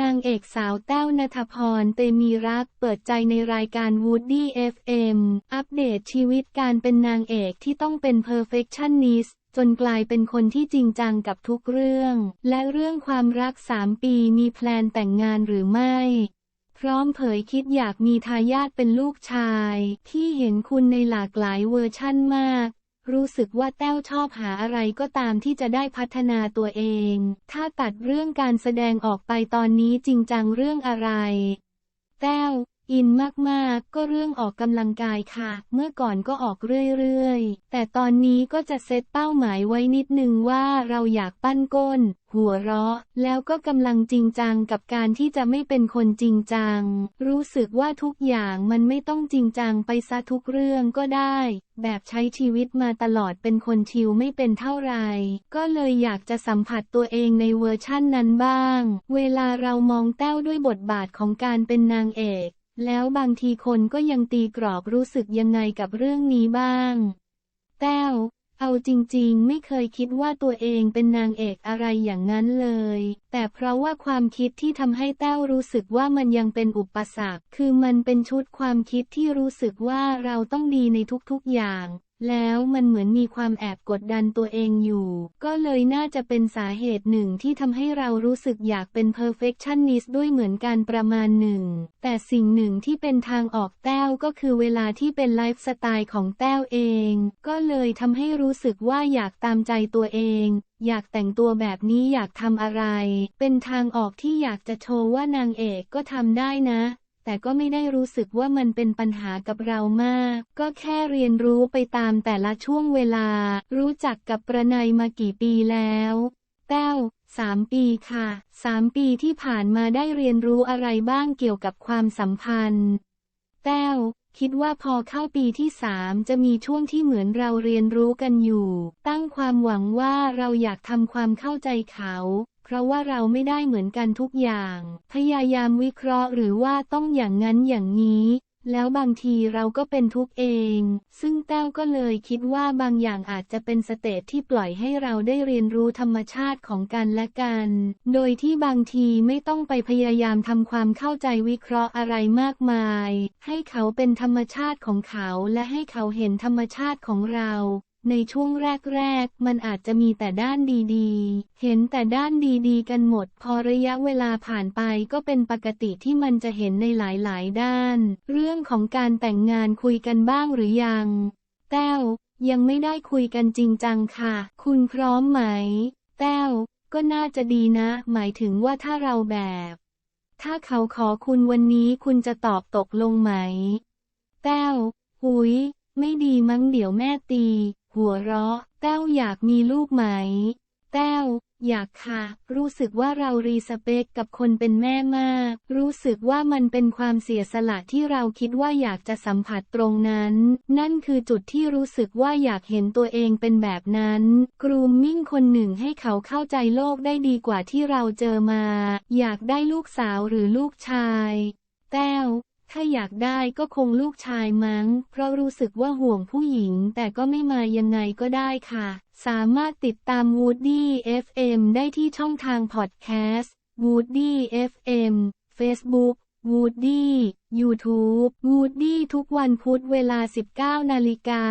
นางเอกสาวแต้วนัทพร เตมีรัก เปิดใจในรายการ Woody FM อัปเดตชีวิตการเป็นนางเอกที่ต้องเป็น perfectionist จนกลายเป็นคนที่จริงจังกับทุกเรื่อง และเรื่องความรักสามปีมีแพลนแต่งงานหรือไม่ พร้อมเผยคิดอยากมีทายาทเป็นลูกชาย ที่เห็นคุณในหลากหลายเวอร์ชั่นมาก รู้สึกว่าแต้วชอบหาอะไรก็ตามที่จะได้พัฒนาตัวเอง ถ้าตัดเรื่องการแสดงออกไปตอนนี้จริงจังเรื่องอะไร แต้ว อินมากๆ ก็เรื่องออกกำลังกายค่ะ เมื่อก่อนก็ออกเรื่อยๆ แต่ตอนนี้ก็จะเซตเป้าหมายไว้นิดนึงว่าเราอยากปั้นก้น หัวเราะ แล้วก็กำลังจริงจังกับการที่จะไม่เป็นคนจริงจัง รู้สึกว่าทุกอย่างมันไม่ต้องจริงจังไปซะทุกเรื่องก็ได้ แบบใช้ชีวิตมาตลอดเป็นคนชิลไม่เป็นเท่าไหร่ก็เลยอยากจะสัมผัสตัวเองในเวอร์ชั่นนั้นบ้าง เวลาเรามองแต้วด้วยบทบาทของการเป็นนางเอก แล้วบางทีคนก็ยังตีกรอบรู้สึกยังไงกับเรื่องนี้บ้าง แต้ว เอาจริงๆ ไม่เคยคิดว่าตัวเองเป็นนางเอกอะไรอย่างนั้นเลย แต่เพราะว่าความคิดที่ทำให้แต้วรู้สึกว่ามันยังเป็นอุปสรรค คือมันเป็นชุดความคิดที่รู้สึกว่าเราต้องดีในทุกๆอย่าง แล้วมันเหมือนมีความแอบกดดันตัวเองอยู่ ก็เลยน่าจะเป็นสาเหตุหนึ่งที่ทำให้เรารู้สึกอยากเป็น perfectionist ด้วยเหมือนกันประมาณหนึ่ง แต่สิ่งหนึ่งที่เป็นทางออกแต้วก็คือเวลาที่เป็นไลฟ์สไตล์ของแต้วเอง ก็เลยทำให้รู้สึกว่าอยากตามใจตัวเองอยากแต่งตัวแบบนี้อยากทำอะไร เป็นทางออกที่อยากจะโชว์ว่านางเอกก็ทำได้นะ แต่ก็ไม่ได้รู้สึกว่ามันเป็นปัญหากับเรามาก ก็แค่เรียนรู้ไปตามแต่ละช่วงเวลา รู้จักกับประนัยมากี่ปีแล้ว แต้วสามปีค่ะสามปีที่ผ่านมาได้เรียนรู้อะไรบ้างเกี่ยวกับความสัมพันธ์ แต้วคิดว่าพอเข้าปีที่สามจะมีช่วงที่เหมือนเราเรียนรู้กันอยู่ ตั้งความหวังว่าเราอยากทำความเข้าใจเขา ราะว่าเราไม่ได้เหมือนกันทุกอย่าง พยายามวิเคราะห์หรือว่าต้องอย่างนั้นอย่างนี้แล้วบางทีเราก็เป็นทุกข์เอง ซึ่งแต้วก็เลยคิดว่าบางอย่างอาจจะเป็นสเตจที่ปล่อยให้เราได้เรียนรู้ธรรมชาติของกันและกัน โดยที่บางทีไม่ต้องไปพยายามทำความเข้าใจวิเคราะห์อะไรมากมาย ให้เขาเป็นธรรมชาติของเขาและให้เขาเห็นธรรมชาติของเรา ในช่วงแรก ๆ มันอาจจะมีแต่ด้านดีๆ เห็นแต่ด้านดีๆ กันหมด พอระยะเวลาผ่านไปก็เป็นปกติที่มันจะเห็นในหลายๆ ด้าน เรื่องของการแต่งงานคุยกันบ้างหรือยัง แต้ว ยังไม่ได้คุยกันจริงจังค่ะ คุณพร้อมไหม แต้ว ก็น่าจะดีนะ หมายถึงว่าถ้าเราแบบ ถ้าเขาขอคุณวันนี้คุณจะตอบตกลงไหม แต้ว หุย ไม่ดีมั้งเดี๋ยวแม่ตี หัวเราะ แต้วอยากมีลูกไหม แต้ว อยากค่ะ รู้สึกว่าเรารีสเปคกับคนเป็นแม่มาก รู้สึกว่ามันเป็นความเสียสละที่เราคิดว่าอยากจะสัมผัสตรงนั้น นั่นคือจุดที่รู้สึกว่าอยากเห็นตัวเองเป็นแบบนั้น กรูมมิ่งคนหนึ่งให้เขาเข้าใจโลกได้ดีกว่าที่เราเจอมา อยากได้ลูกสาวหรือลูกชาย แต้ว ถ้าอยากได้ก็คงลูกชายมั้ง เพราะรู้สึกว่าห่วงผู้หญิง แต่ก็ไม่มายังไงก็ได้ค่ะ สามารถติดตาม Woody FM ได้ที่ช่องทางพอดแคสต์ Woody FM Facebook Woody YouTube Woody ทุกวันพุธเวลา 19 นาฬิกา